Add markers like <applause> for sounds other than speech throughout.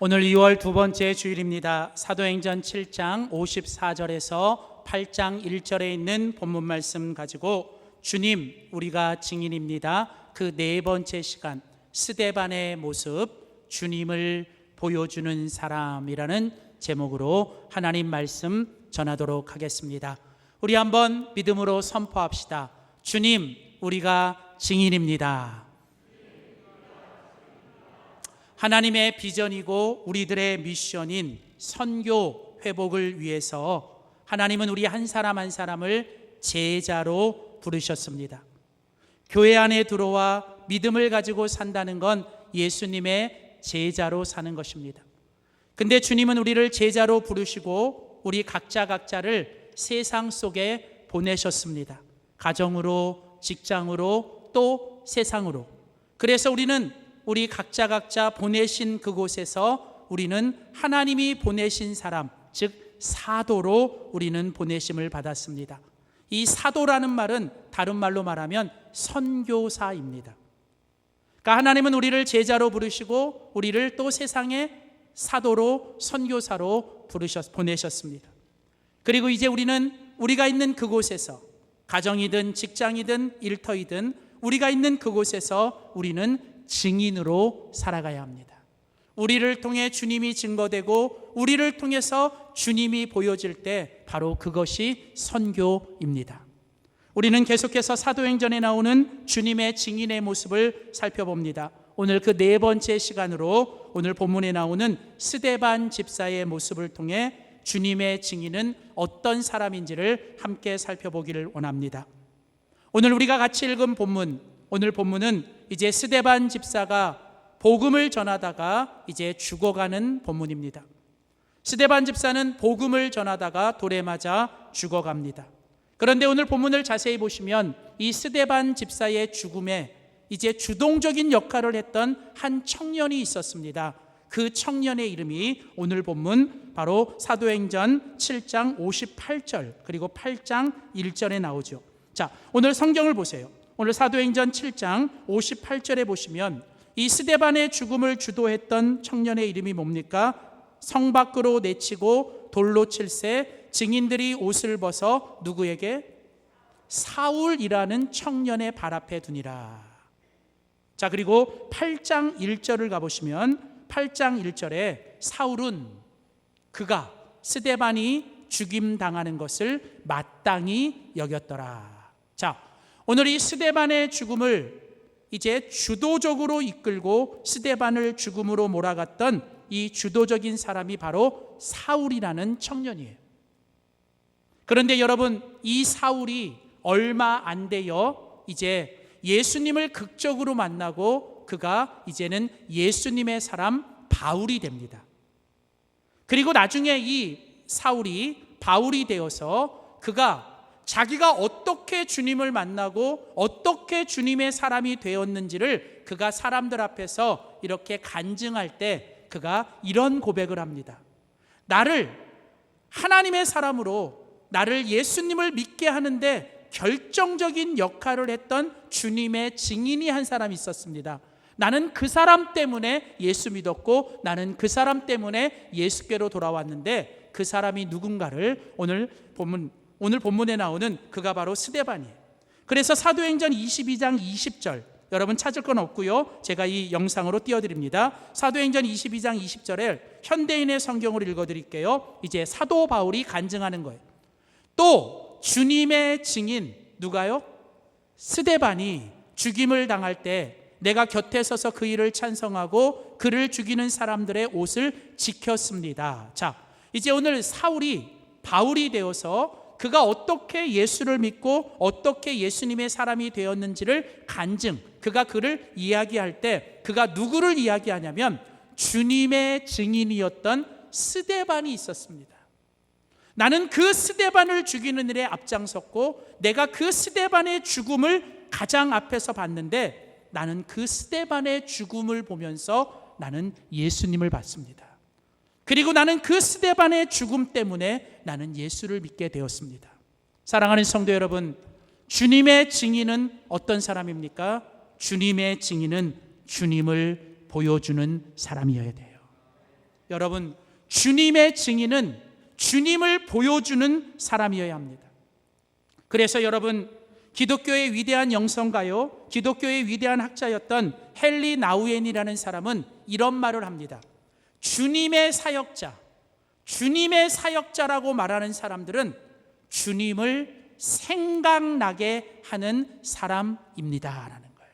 오늘 2월 두 번째 주일입니다. 사도행전 7장 54절에서 8장 1절에 있는 본문 말씀 가지고 주님, 우리가 증인입니다. 그 네 번째 시간, 스데반의 모습, 주님을 보여주는 사람이라는 제목으로 하나님 말씀 전하도록 하겠습니다. 우리 한번 믿음으로 선포합시다. 주님, 우리가 증인입니다. 하나님의 비전이고 우리들의 미션인 선교 회복을 위해서 하나님은 우리 한 사람 한 사람을 제자로 부르셨습니다. 교회 안에 들어와 믿음을 가지고 산다는 건 예수님의 제자로 사는 것입니다. 근데 주님은 우리를 제자로 부르시고 우리 각자 각자를 세상 속에 보내셨습니다. 가정으로, 직장으로, 또 세상으로. 그래서 우리는 우리 각자 각자 보내신 그곳에서 우리는 하나님이 보내신 사람, 즉 사도로 우리는 보내심을 받았습니다. 이 사도라는 말은 다른 말로 말하면 선교사입니다. 그러니까 하나님은 우리를 제자로 부르시고 우리를 또 세상에 사도로 선교사로 부르셨 보내셨습니다. 그리고 이제 우리는 우리가 있는 그곳에서 가정이든 직장이든 일터이든 우리가 있는 그곳에서 우리는 증인으로 살아가야 합니다. 우리를 통해 주님이 증거되고 우리를 통해서 주님이 보여질 때 바로 그것이 선교입니다. 우리는 계속해서 사도행전에 나오는 주님의 증인의 모습을 살펴봅니다. 오늘 그 네 번째 시간으로 오늘 본문에 나오는 스데반 집사의 모습을 통해 주님의 증인은 어떤 사람인지를 함께 살펴보기를 원합니다. 오늘 우리가 같이 읽은 본문, 오늘 본문은 이제 스데반 집사가 복음을 전하다가 이제 죽어가는 본문입니다. 스데반 집사는 복음을 전하다가 돌에 맞아 죽어갑니다. 그런데 오늘 본문을 자세히 보시면 이 스데반 집사의 죽음에 이제 주동적인 역할을 했던 한 청년이 있었습니다. 그 청년의 이름이 오늘 본문 바로 사도행전 7장 58절 그리고 8장 1절에 나오죠. 자, 오늘 성경을 보세요. 오늘 사도행전 7장 58절에 보시면 이 스데반의 죽음을 주도했던 청년의 이름이 뭡니까? 성 밖으로 내치고 돌로 칠세 증인들이 옷을 벗어 누구에게 사울이라는 청년의 발 앞에 두니라. 자, 그리고 8장 1절을 가 보시면 8장 1절에 사울은 그가 스데반이 죽임 당하는 것을 마땅히 여겼더라. 자, 오늘 이 스데반의 죽음을 이제 주도적으로 이끌고 스데반을 죽음으로 몰아갔던 이 주도적인 사람이 바로 사울이라는 청년이에요. 그런데 여러분, 이 사울이 얼마 안 되어 이제 예수님을 극적으로 만나고 그가 이제는 예수님의 사람 바울이 됩니다. 그리고 나중에 이 사울이 바울이 되어서 그가 자기가 어떻게 주님을 만나고 어떻게 주님의 사람이 되었는지를 그가 사람들 앞에서 이렇게 간증할 때 그가 이런 고백을 합니다. 나를 하나님의 사람으로 나를 예수님을 믿게 하는데 결정적인 역할을 했던 주님의 증인이 한 사람이 있었습니다. 나는 그 사람 때문에 예수 믿었고 나는 그 사람 때문에 예수께로 돌아왔는데 그 사람이 누군가를 오늘 본문 오늘 본문에 나오는 그가 바로 스데반이에요. 그래서 사도행전 22장 20절 여러분 찾을 건 없고요. 제가 이 영상으로 띄워드립니다. 사도행전 22장 20절에 현대인의 성경을 읽어드릴게요. 이제 사도 바울이 간증하는 거예요. 또 주님의 증인 누가요? 스데반이 죽임을 당할 때 내가 곁에 서서 그 일을 찬성하고 그를 죽이는 사람들의 옷을 지켰습니다. 자, 이제 오늘 사울이 바울이 되어서 그가 어떻게 예수를 믿고 어떻게 예수님의 사람이 되었는지를 간증, 그가 그를 이야기할 때 그가 누구를 이야기하냐면 주님의 증인이었던 스데반이 있었습니다. 나는 그 스데반을 죽이는 일에 앞장섰고 내가 그 스데반의 죽음을 가장 앞에서 봤는데 나는 그 스데반의 죽음을 보면서 나는 예수님을 봤습니다. 그리고 나는 그 스데반의 죽음 때문에 나는 예수를 믿게 되었습니다. 사랑하는 성도 여러분, 주님의 증인은 어떤 사람입니까? 주님의 증인은 주님을 보여주는 사람이어야 돼요. 여러분, 주님의 증인은 주님을 보여주는 사람이어야 합니다. 그래서 여러분, 기독교의 위대한 영성가요, 기독교의 위대한 학자였던 헨리 나우엔이라는 사람은 이런 말을 합니다. 주님의 사역자, 주님의 사역자라고 말하는 사람들은 주님을 생각나게 하는 사람입니다라는 거예요.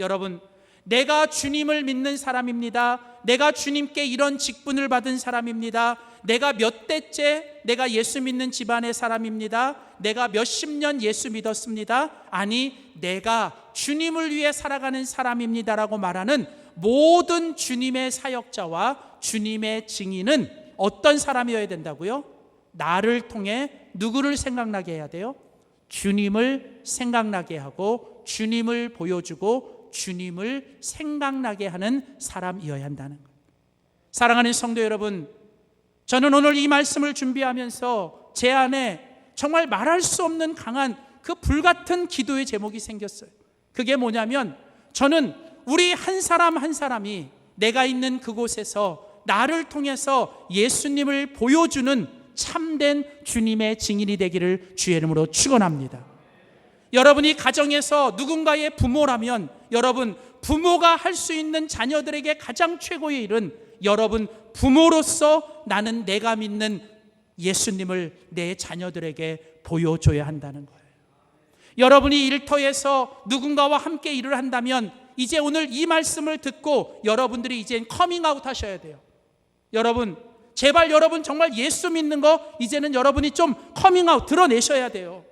여러분, 내가 주님을 믿는 사람입니다. 내가 주님께 이런 직분을 받은 사람입니다. 내가 몇 대째 내가 예수 믿는 집안의 사람입니다. 내가 몇십 년 예수 믿었습니다. 아니, 내가 주님을 위해 살아가는 사람입니다라고 말하는 모든 주님의 사역자와 주님의 증인은 어떤 사람이어야 된다고요? 나를 통해 누구를 생각나게 해야 돼요? 주님을 생각나게 하고 주님을 보여주고 주님을 생각나게 하는 사람이어야 한다는 것. 사랑하는 성도 여러분, 저는 오늘 이 말씀을 준비하면서 제 안에 정말 말할 수 없는 강한 그 불같은 기도의 제목이 생겼어요. 그게 뭐냐면 저는 우리 한 사람 한 사람이 내가 있는 그곳에서 나를 통해서 예수님을 보여주는 참된 주님의 증인이 되기를 주의 이름으로 축원합니다. 여러분이 가정에서 누군가의 부모라면 여러분 부모가 할 수 있는 자녀들에게 가장 최고의 일은 여러분 부모로서 나는 내가 믿는 예수님을 내 자녀들에게 보여줘야 한다는 거예요. 여러분이 일터에서 누군가와 함께 일을 한다면 이제 오늘 이 말씀을 듣고 여러분들이 이제 커밍아웃 하셔야 돼요. 여러분, 제발 여러분 정말 예수 믿는 거 이제는 여러분이 좀 커밍아웃 드러내셔야 돼요.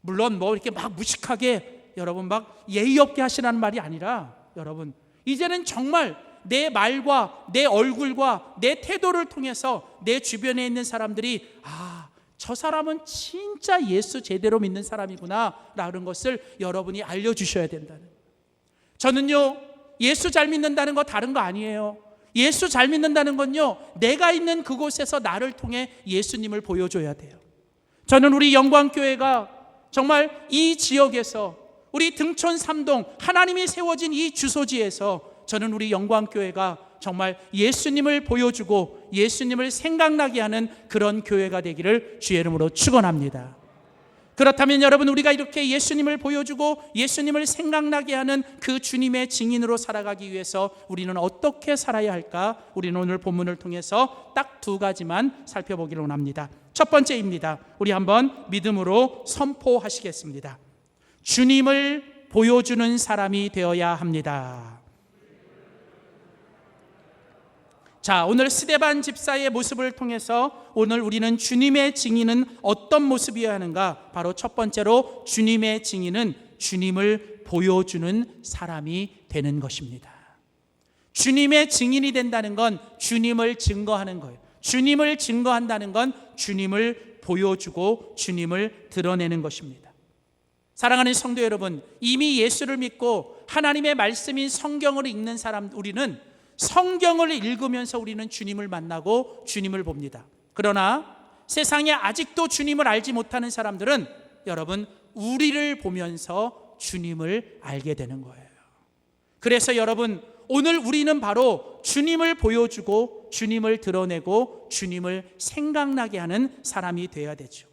물론 뭐 이렇게 막 무식하게 여러분 막 예의 없게 하시라는 말이 아니라 여러분 이제는 정말 내 말과 내 얼굴과 내 태도를 통해서 내 주변에 있는 사람들이 아, 저 사람은 진짜 예수 제대로 믿는 사람이구나 라는 것을 여러분이 알려주셔야 된다는 저는요 예수 잘 믿는다는 거 다른 거 아니에요 예수 잘 믿는다는 건요 내가 있는 그곳에서 나를 통해 예수님을 보여줘야 돼요 저는 우리 영광교회가 정말 이 지역에서 우리 등촌 삼동 하나님이 세워진 이 주소지에서 저는 우리 영광교회가 정말 예수님을 보여주고 예수님을 생각나게 하는 그런 교회가 되기를 주의 이름으로 축원합니다. 그렇다면 여러분 우리가 이렇게 예수님을 보여주고 예수님을 생각나게 하는 그 주님의 증인으로 살아가기 위해서 우리는 어떻게 살아야 할까? 우리는 오늘 본문을 통해서 딱 두 가지만 살펴보기를 원합니다. 첫 번째입니다. 우리 한번 믿음으로 선포하시겠습니다. 주님을 보여주는 사람이 되어야 합니다. 자, 오늘 스데반 집사의 모습을 통해서 오늘 우리는 주님의 증인은 어떤 모습이어야 하는가? 바로 첫 번째로 주님의 증인은 주님을 보여주는 사람이 되는 것입니다. 주님의 증인이 된다는 건 주님을 증거하는 거예요. 주님을 증거한다는 건 주님을 보여주고 주님을 드러내는 것입니다. 사랑하는 성도 여러분, 이미 예수를 믿고 하나님의 말씀인 성경을 읽는 사람 우리는 성경을 읽으면서 우리는 주님을 만나고 주님을 봅니다. 그러나 세상에 아직도 주님을 알지 못하는 사람들은 여러분 우리를 보면서 주님을 알게 되는 거예요. 그래서 여러분 오늘 우리는 바로 주님을 보여주고 주님을 드러내고 주님을 생각나게 하는 사람이 되어야 되죠.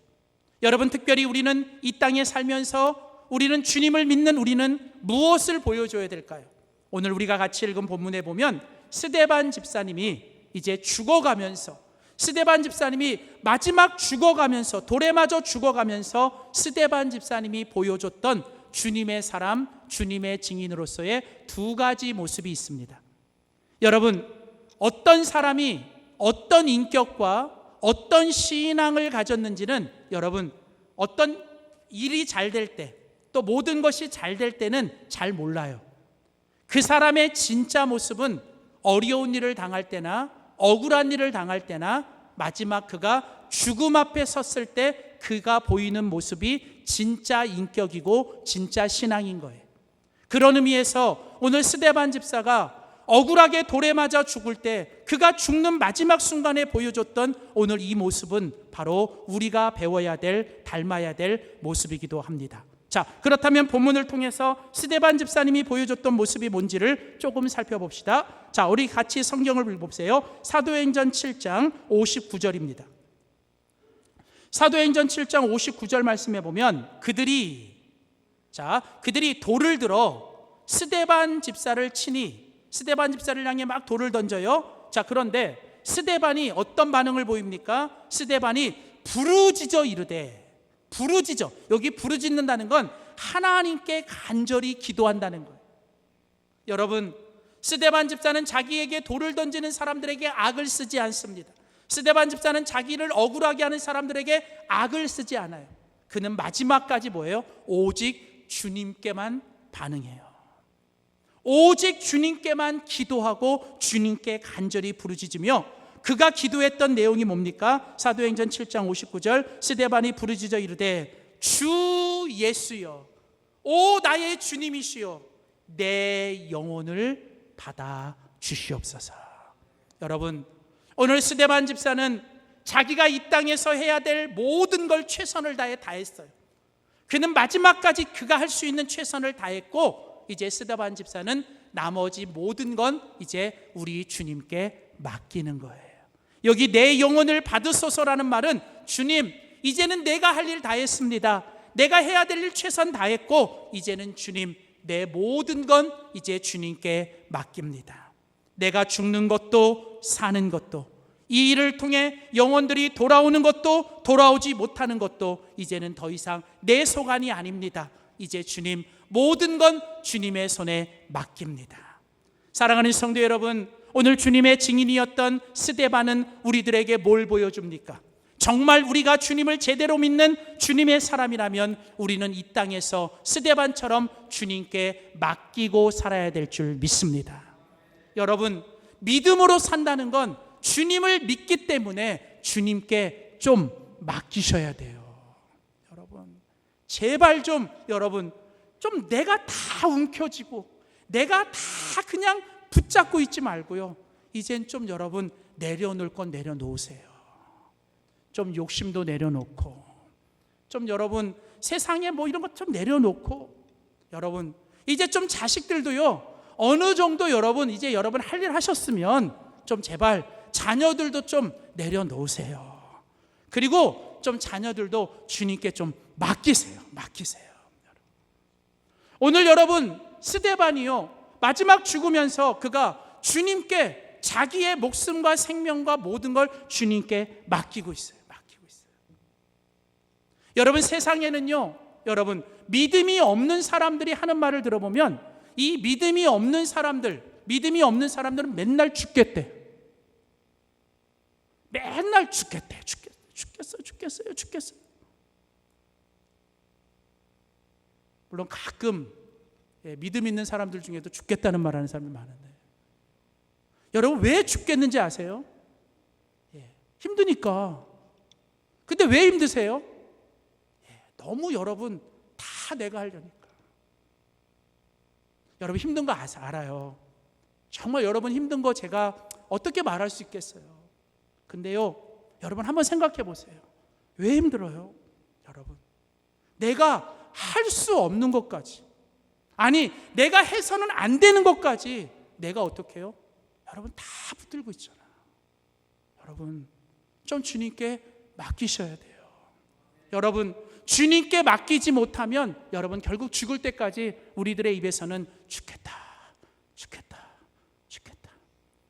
여러분 특별히 우리는 이 땅에 살면서 우리는 주님을 믿는 우리는 무엇을 보여줘야 될까요? 오늘 우리가 같이 읽은 본문에 보면 스데반 집사님이 이제 죽어가면서 스데반 집사님이 마지막 죽어가면서 돌에 맞아 죽어가면서 스데반 집사님이 보여줬던 주님의 사람, 주님의 증인으로서의 두 가지 모습이 있습니다. 여러분, 어떤 사람이 어떤 인격과 어떤 신앙을 가졌는지는 여러분, 어떤 일이 잘 될 때, 또 모든 것이 잘 될 때는 잘 몰라요. 그 사람의 진짜 모습은 어려운 일을 당할 때나 억울한 일을 당할 때나 마지막 그가 죽음 앞에 섰을 때 그가 보이는 모습이 진짜 인격이고 진짜 신앙인 거예요. 그런 의미에서 오늘 스데반 집사가 억울하게 돌에 맞아 죽을 때 그가 죽는 마지막 순간에 보여줬던 오늘 이 모습은 바로 우리가 배워야 될 닮아야 될 모습이기도 합니다. 자, 그렇다면 본문을 통해서 스데반 집사님이 보여줬던 모습이 뭔지를 조금 살펴봅시다. 자, 우리 같이 성경을 읽어보세요. 사도행전 7장 59절입니다. 사도행전 7장 59절 말씀에 보면 그들이 자, 그들이 돌을 들어 스데반 집사를 치니 스데반 집사를 향해 막 돌을 던져요. 자, 그런데 스데반이 어떤 반응을 보입니까? 스데반이 부르짖어 이르되 부르짖어. 여기 부르짖는다는 건 하나님께 간절히 기도한다는 거예요. 여러분, 스데반 집사는 자기에게 돌을 던지는 사람들에게 악을 쓰지 않습니다. 스데반 집사는 자기를 억울하게 하는 사람들에게 악을 쓰지 않아요. 그는 마지막까지 뭐예요? 오직 주님께만 반응해요. 오직 주님께만 기도하고 주님께 간절히 부르짖으며 그가 기도했던 내용이 뭡니까? 사도행전 7장 59절 스데반이 부르짖어 이르되 주 예수여 오 나의 주님이시여 내 영혼을 받아 주시옵소서. 여러분 오늘 스데반 집사는 자기가 이 땅에서 해야 될 모든 걸 최선을 다해 다 했어요. 그는 마지막까지 그가 할 수 있는 최선을 다했고 이제 스데반 집사는 나머지 모든 건 이제 우리 주님께 맡기는 거예요. 여기 내 영혼을 받으소서라는 말은 주님, 이제는 내가 할 일 다 했습니다. 내가 해야 될 일 최선 다 했고, 이제는 주님, 내 모든 건 이제 주님께 맡깁니다. 내가 죽는 것도 사는 것도, 이 일을 통해 영혼들이 돌아오는 것도 돌아오지 못하는 것도 이제는 더 이상 내 소관이 아닙니다. 이제 주님, 모든 건 주님의 손에 맡깁니다. 사랑하는 성도 여러분, 오늘 주님의 증인이었던 스데반은 우리들에게 뭘 보여줍니까? 정말 우리가 주님을 제대로 믿는 주님의 사람이라면 우리는 이 땅에서 스데반처럼 주님께 맡기고 살아야 될 줄 믿습니다. 여러분, 믿음으로 산다는 건 주님을 믿기 때문에 주님께 좀 맡기셔야 돼요. 여러분, 제발 좀 여러분, 좀 내가 다 움켜쥐고 내가 다 그냥 붙잡고 있지 말고요. 이젠 좀 여러분 내려놓을 건 내려놓으세요. 좀 욕심도 내려놓고 좀 여러분 세상에 뭐 이런 것 좀 내려놓고 여러분 이제 좀 자식들도요. 어느 정도 여러분 이제 여러분 할 일 하셨으면 좀 제발 자녀들도 좀 내려놓으세요. 그리고 좀 자녀들도 주님께 좀 맡기세요. 맡기세요. 오늘 여러분 스데반이요. 마지막 죽으면서 그가 주님께 자기의 목숨과 생명과 모든 걸 주님께 맡기고 있어요. 맡기고 있어요. 여러분 세상에는요. 여러분 믿음이 없는 사람들이 하는 말을 들어보면 이 믿음이 없는 사람들, 믿음이 없는 사람들은 맨날 죽겠대. 맨날 죽겠대. 죽겠, 죽겠어요. 죽겠어요. 죽겠어요. 물론 가끔 예, 믿음 있는 사람들 중에도 죽겠다는 말하는 사람이 많은데 여러분 왜 죽겠는지 아세요? 예, 힘드니까. 근데 왜 힘드세요? 예, 너무 여러분 다 내가 하려니까. 여러분 힘든 거 알아요. 정말 여러분 힘든 거 제가 어떻게 말할 수 있겠어요? 근데요, 여러분 한번 생각해 보세요. 왜 힘들어요? 여러분. 내가 할 수 없는 것까지 아니, 내가 해서는 안 되는 것까지 내가 어떻게 해요? 여러분 다 붙들고 있잖아. 여러분, 좀 주님께 맡기셔야 돼요. 여러분, 주님께 맡기지 못하면 여러분 결국 죽을 때까지 우리들의 입에서는 죽겠다, 죽겠다, 죽겠다.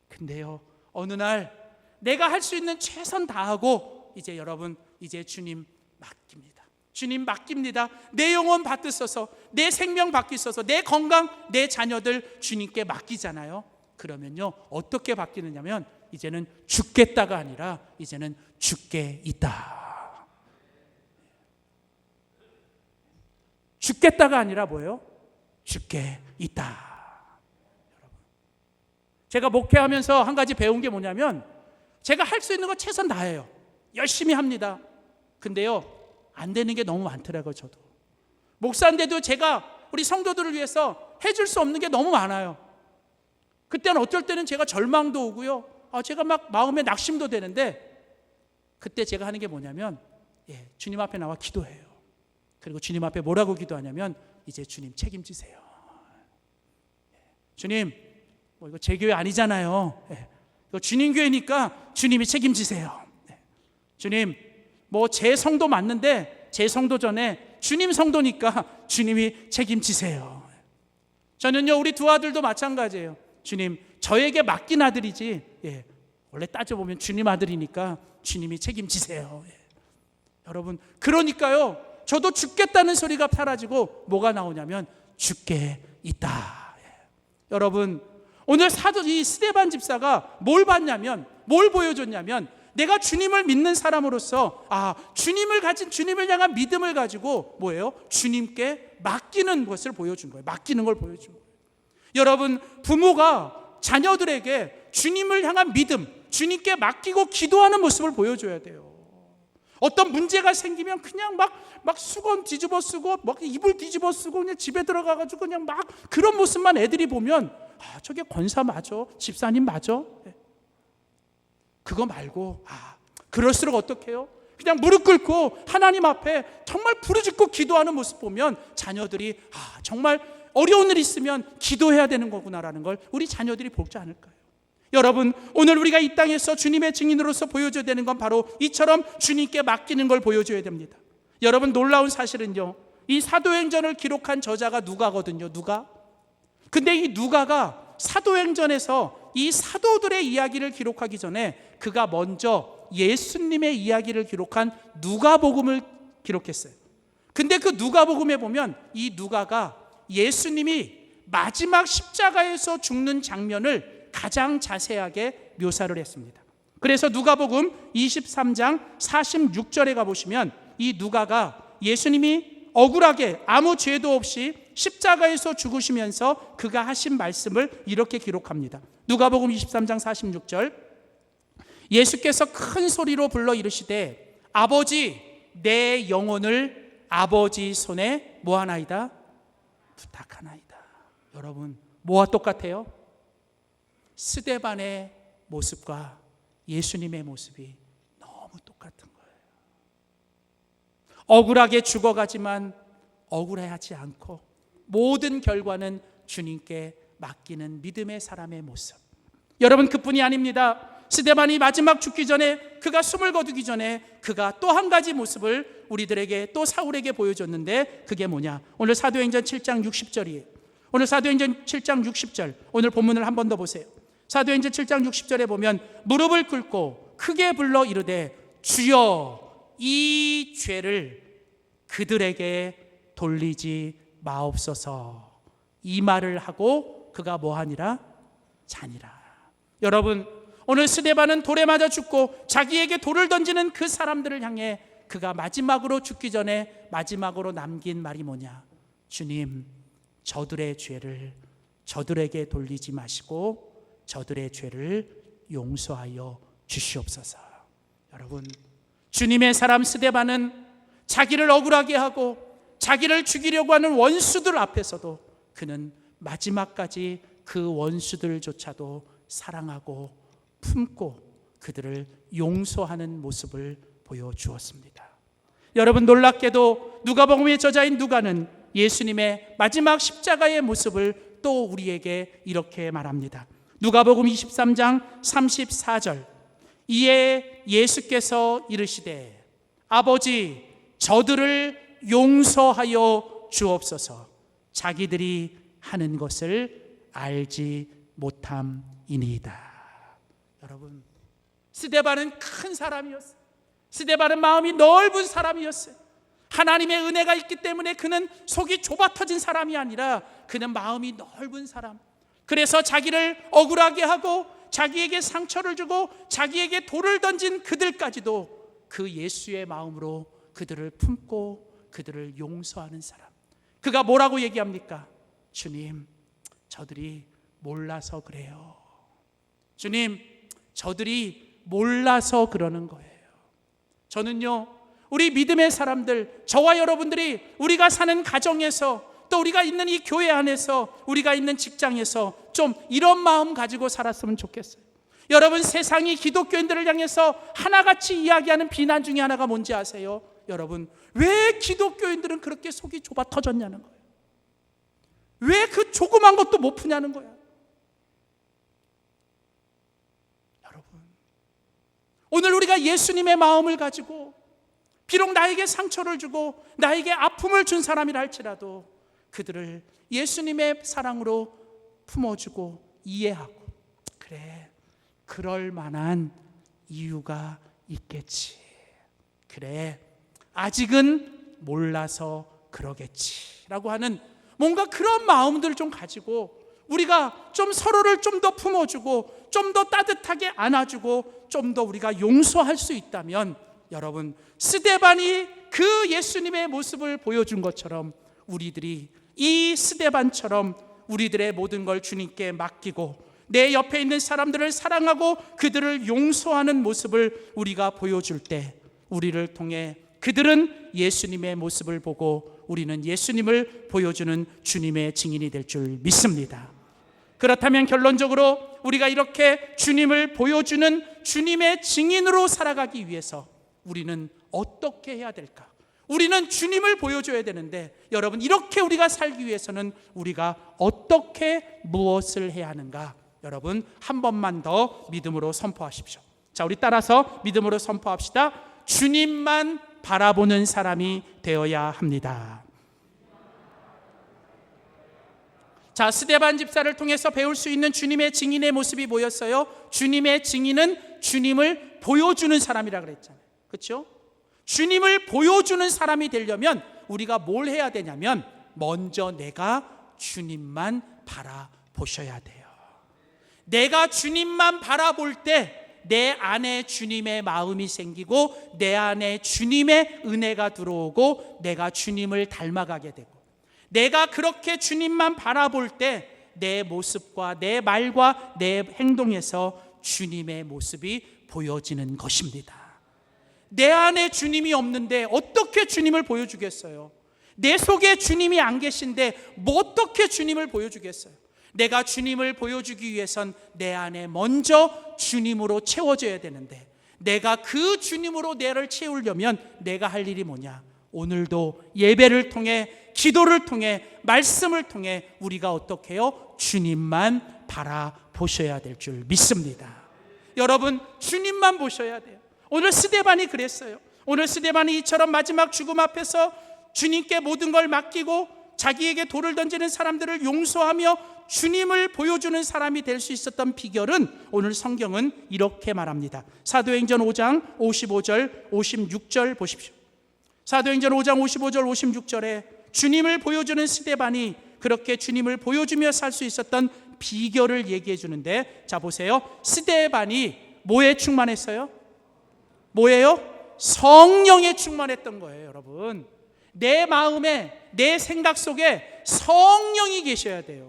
근데요, 어느 날 내가 할 수 있는 최선 다하고 이제 여러분, 이제 주님 맡깁니다. 주님 맡깁니다. 내 영혼 받으소서, 내 생명 받기소서, 내 건강, 내 자녀들 주님께 맡기잖아요. 그러면요, 어떻게 바뀌느냐면, 이제는 죽겠다가 아니라, 이제는 죽게 있다. 죽겠다가 아니라 뭐예요? 죽게 있다. 제가 목회하면서 한 가지 배운 게 뭐냐면, 제가 할 수 있는 거 최선 다해요. 열심히 합니다. 근데요, 안 되는 게 너무 많더라고요, 저도. 목사인데도 제가 우리 성도들을 위해서 해줄 수 없는 게 너무 많아요. 그때는 어쩔 때는 제가 절망도 오고요. 아, 제가 막 마음에 낙심도 되는데 그때 제가 하는 게 뭐냐면 예, 주님 앞에 나와 기도해요. 그리고 주님 앞에 뭐라고 기도하냐면 이제 주님 책임지세요. 주님, 뭐 이거 제 교회 아니잖아요. 예. 이거 주님 교회니까 주님이 책임지세요. 예. 주님, 뭐 제 성도 맞는데 제 성도 전에 주님 성도니까 <laughs> 주님이 책임지세요. 저는요 우리 두 아들도 마찬가지예요. 주님, 저에게 맡긴 아들이지. 예. 원래 따져보면 주님 아들이니까 주님이 책임지세요. 예. 여러분, 그러니까요. 저도 죽겠다는 소리가 사라지고 뭐가 나오냐면 죽게 있다. 예. 여러분, 오늘 사도 이 스테반 집사가 뭘 봤냐면 뭘 보여줬냐면 내가 주님을 믿는 사람으로서 아, 주님을 가진 주님을 향한 믿음을 가지고 뭐예요? 주님께 맡기는 것을 보여준 거예요. 맡기는 걸 보여준 거예요. 여러분, 부모가 자녀들에게 주님을 향한 믿음, 주님께 맡기고 기도하는 모습을 보여줘야 돼요. 어떤 문제가 생기면 그냥 막, 막 수건 뒤집어 쓰고, 막 이불 뒤집어 쓰고, 그냥 집에 들어가가지고 그냥 막 그런 모습만 애들이 보면, 아, 저게 권사 맞아? 집사님 맞아? 예. 그거 말고, 아, 그럴수록 어떡해요? 그냥 무릎 꿇고 하나님 앞에 정말 부르짖고 기도하는 모습 보면 자녀들이, 아, 정말 어려운 일 있으면 기도해야 되는 거구나라는 걸 우리 자녀들이 볼지 않을까요? 여러분, 오늘 우리가 이 땅에서 주님의 증인으로서 보여줘야 되는 건 바로 이처럼 주님께 맡기는 걸 보여줘야 됩니다. 여러분, 놀라운 사실은요, 이 사도행전을 기록한 저자가 누가거든요, 누가? 근데 이 누가가 사도행전에서 이 사도들의 이야기를 기록하기 전에 그가 먼저 예수님의 이야기를 기록한 누가복음을 기록했어요. 근데 그 누가복음에 보면 이 누가가 예수님이 마지막 십자가에서 죽는 장면을 가장 자세하게 묘사를 했습니다. 그래서 누가복음 23장 46절에 가 보시면 이 누가가 예수님이 억울하게 아무 죄도 없이 십자가에서 죽으시면서 그가 하신 말씀을 이렇게 기록합니다. 누가복음 23장 46절 예수께서 큰 소리로 불러 이르시되 아버지 내 영혼을 아버지 손에 뭐하나이다 부탁하나이다. 여러분 뭐와 똑같아요? 스데반의 모습과 예수님의 모습이 너무 똑같은 거예요. 억울하게 죽어가지만 억울해하지 않고 모든 결과는 주님께 맡기는 믿음의 사람의 모습. 여러분 그뿐이 아닙니다. 스데반이 마지막 죽기 전에 그가 숨을 거두기 전에 그가 또 한 가지 모습을 우리들에게 또 사울에게 보여줬는데 그게 뭐냐? 오늘 사도행전 7장 60절이에요. 오늘 사도행전 7장 60절. 오늘 본문을 한 번 더 보세요. 사도행전 7장 60절에 보면 무릎을 꿇고 크게 불러 이르되 주여 이 죄를 그들에게 돌리지 마옵소서. 이 말을 하고 그가 뭐하니라? 자니라. 여러분 오늘 스데반은 돌에 맞아 죽고 자기에게 돌을 던지는 그 사람들을 향해 그가 마지막으로 죽기 전에 마지막으로 남긴 말이 뭐냐? 주님, 저들의 죄를 저들에게 돌리지 마시고 저들의 죄를 용서하여 주시옵소서. 여러분, 주님의 사람 스데반은 자기를 억울하게 하고 자기를 죽이려고 하는 원수들 앞에서도 그는 마지막까지 그 원수들조차도 사랑하고 품고 그들을 용서하는 모습을 보여주었습니다. 여러분 놀랍게도 누가복음의 저자인 누가는 예수님의 마지막 십자가의 모습을 또 우리에게 이렇게 말합니다. 누가복음 23장 34절 이에 예수께서 이르시되 아버지 저들을 용서하여 주옵소서 자기들이 하는 것을 알지 못함이니이다. 여러분 스데반은 큰 사람이었어요. 스데반은 마음이 넓은 사람이었어요. 하나님의 은혜가 있기 때문에 그는 속이 좁아 터진 사람이 아니라 그는 마음이 넓은 사람. 그래서 자기를 억울하게 하고 자기에게 상처를 주고 자기에게 돌을 던진 그들까지도 그 예수의 마음으로 그들을 품고 그들을 용서하는 사람. 그가 뭐라고 얘기합니까? 주님, 저들이 몰라서 그래요. 주님, 저들이 몰라서 그러는 거예요. 저는요, 우리 믿음의 사람들, 저와 여러분들이 우리가 사는 가정에서 또 우리가 있는 이 교회 안에서 우리가 있는 직장에서 좀 이런 마음 가지고 살았으면 좋겠어요. 여러분 세상이 기독교인들을 향해서 하나같이 이야기하는 비난 중에 하나가 뭔지 아세요? 여러분 왜 기독교인들은 그렇게 속이 좁아 터졌냐는 거예요. 왜 그 조그만 것도 못 푸냐는 거야. 여러분 오늘 우리가 예수님의 마음을 가지고 비록 나에게 상처를 주고 나에게 아픔을 준 사람이라 할지라도 그들을 예수님의 사랑으로 품어주고 이해하고 그래 그럴 만한 이유가 있겠지. 그래 아직은 몰라서 그러겠지라고 하는 뭔가 그런 마음들을 좀 가지고 우리가 좀 서로를 좀 더 품어주고 좀 더 따뜻하게 안아주고 좀 더 우리가 용서할 수 있다면 여러분 스데반이 그 예수님의 모습을 보여준 것처럼 우리들이 이 스데반처럼 우리들의 모든 걸 주님께 맡기고 내 옆에 있는 사람들을 사랑하고 그들을 용서하는 모습을 우리가 보여줄 때 우리를 통해 그들은 예수님의 모습을 보고 우리는 예수님을 보여주는 주님의 증인이 될 줄 믿습니다. 그렇다면 결론적으로 우리가 이렇게 주님을 보여주는 주님의 증인으로 살아가기 위해서 우리는 어떻게 해야 될까? 우리는 주님을 보여줘야 되는데 여러분 이렇게 우리가 살기 위해서는 우리가 어떻게 무엇을 해야 하는가? 여러분 한 번만 더 믿음으로 선포하십시오. 자, 우리 따라서 믿음으로 선포합시다. 주님만 바라보는 사람이 되어야 합니다. 자, 스데반 집사를 통해서 배울 수 있는 주님의 증인의 모습이 뭐였어요? 주님의 증인은 주님을 보여주는 사람이라 그랬잖아요. 그렇죠? 주님을 보여주는 사람이 되려면 우리가 뭘 해야 되냐면 먼저 내가 주님만 바라보셔야 돼요. 내가 주님만 바라볼 때 내 안에 주님의 마음이 생기고 내 안에 주님의 은혜가 들어오고 내가 주님을 닮아가게 되고 내가 그렇게 주님만 바라볼 때 내 모습과 내 말과 내 행동에서 주님의 모습이 보여지는 것입니다. 내 안에 주님이 없는데 어떻게 주님을 보여주겠어요? 내 속에 주님이 안 계신데 뭐 어떻게 주님을 보여주겠어요? 내가 주님을 보여주기 위해선 내 안에 먼저 주님으로 채워져야 되는데 내가 그 주님으로 내를 채우려면 내가 할 일이 뭐냐? 오늘도 예배를 통해 기도를 통해 말씀을 통해 우리가 어떻게 해요? 주님만 바라보셔야 될 줄 믿습니다. 여러분 주님만 보셔야 돼요. 오늘 스데반이 그랬어요. 오늘 스데반이 이처럼 마지막 죽음 앞에서 주님께 모든 걸 맡기고 자기에게 돌을 던지는 사람들을 용서하며 주님을 보여주는 사람이 될 수 있었던 비결은 오늘 성경은 이렇게 말합니다. 사도행전 5장 55절 56절 보십시오. 사도행전 5장 55절 56절에 주님을 보여주는 스데반이 그렇게 주님을 보여주며 살 수 있었던 비결을 얘기해 주는데 자 보세요. 스데반이 뭐에 충만했어요? 뭐예요? 성령에 충만했던 거예요, 여러분. 내 마음에 내 생각 속에 성령이 계셔야 돼요.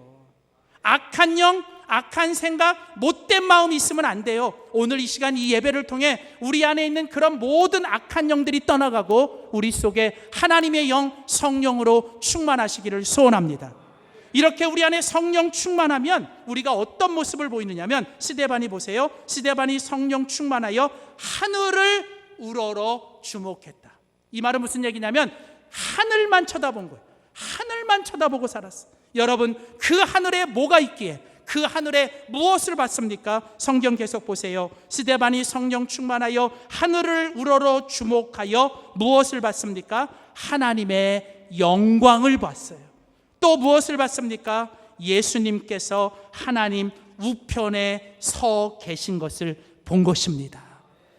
악한 영, 악한 생각, 못된 마음이 있으면 안 돼요. 오늘 이 시간 이 예배를 통해 우리 안에 있는 그런 모든 악한 영들이 떠나가고 우리 속에 하나님의 영, 성령으로 충만하시기를 소원합니다. 이렇게 우리 안에 성령 충만하면 우리가 어떤 모습을 보이느냐면 스데반이 보세요. 스데반이 성령 충만하여 하늘을 우러러 주목했다. 이 말은 무슨 얘기냐면 하늘만 쳐다본 거예요. 하늘만 쳐다보고 살았어. 여러분 그 하늘에 뭐가 있기에 그 하늘에 무엇을 봤습니까? 성경 계속 보세요. 스데반이 성령 충만하여 하늘을 우러러 주목하여 무엇을 봤습니까? 하나님의 영광을 봤어요. 또 무엇을 봤습니까? 예수님께서 하나님 우편에 서 계신 것을 본 것입니다.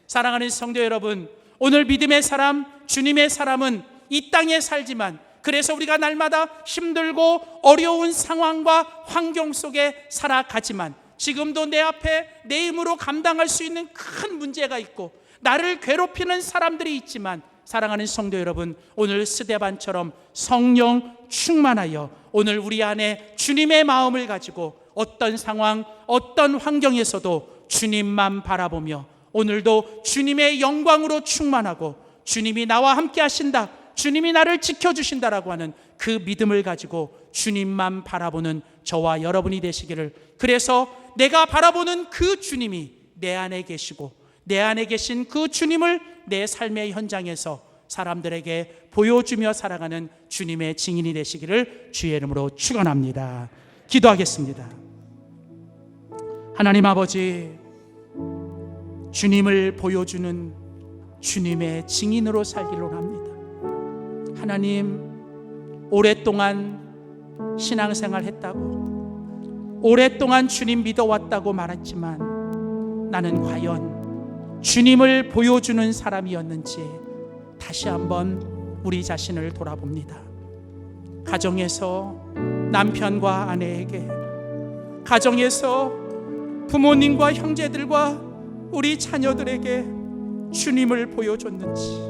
사랑하는 성도 여러분, 오늘 믿음의 사람, 주님의 사람은 이 땅에 살지만 그래서 우리가 날마다 힘들고 어려운 상황과 환경 속에 살아가지만 지금도 내 앞에 내 힘으로 감당할 수 있는 큰 문제가 있고 나를 괴롭히는 사람들이 있지만 사랑하는 성도 여러분, 오늘 스데반처럼 성령 충만하여 오늘 우리 안에 주님의 마음을 가지고 어떤 상황, 어떤 환경에서도 주님만 바라보며 오늘도 주님의 영광으로 충만하고 주님이 나와 함께 하신다. 주님이 나를 지켜주신다라고 하는 그 믿음을 가지고 주님만 바라보는 저와 여러분이 되시기를 그래서 내가 바라보는 그 주님이 내 안에 계시고 내 안에 계신 그 주님을 내 삶의 현장에서 사람들에게 보여주며 살아가는 주님의 증인이 되시기를 주의 이름으로 축원합니다. 기도하겠습니다. 하나님 아버지 주님을 보여주는 주님의 증인으로 살기를 원합니다. 하나님 오랫동안 신앙생활 했다고 오랫동안 주님 믿어왔다고 말했지만 나는 과연 주님을 보여주는 사람이었는지 다시 한번 우리 자신을 돌아봅니다. 가정에서 남편과 아내에게 가정에서 부모님과 형제들과 우리 자녀들에게 주님을 보여줬는지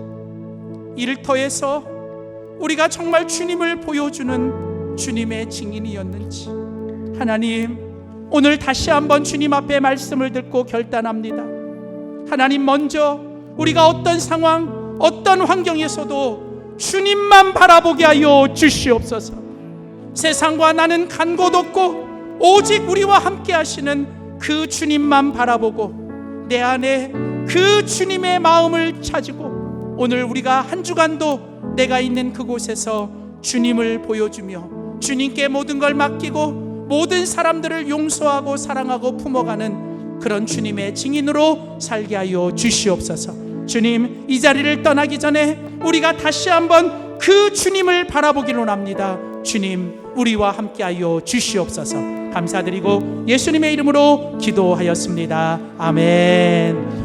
일터에서 우리가 정말 주님을 보여주는 주님의 증인이었는지 하나님 오늘 다시 한번 주님 앞에 말씀을 듣고 결단합니다. 하나님 먼저 우리가 어떤 상황 어떤 환경에서도 주님만 바라보게 하여 주시옵소서. 세상과 나는 간 곳 없고 오직 우리와 함께 하시는 그 주님만 바라보고 내 안에 그 주님의 마음을 찾고 오늘 우리가 한 주간도 내가 있는 그곳에서 주님을 보여주며 주님께 모든 걸 맡기고 모든 사람들을 용서하고 사랑하고 품어가는 그런 주님의 증인으로 살게 하여 주시옵소서. 주님, 이 자리를 떠나기 전에 우리가 다시 한번 그 주님을 바라보기를 원합니다. 주님, 우리와 함께 하여 주시옵소서. 감사드리고 예수님의 이름으로 기도하였습니다. 아멘.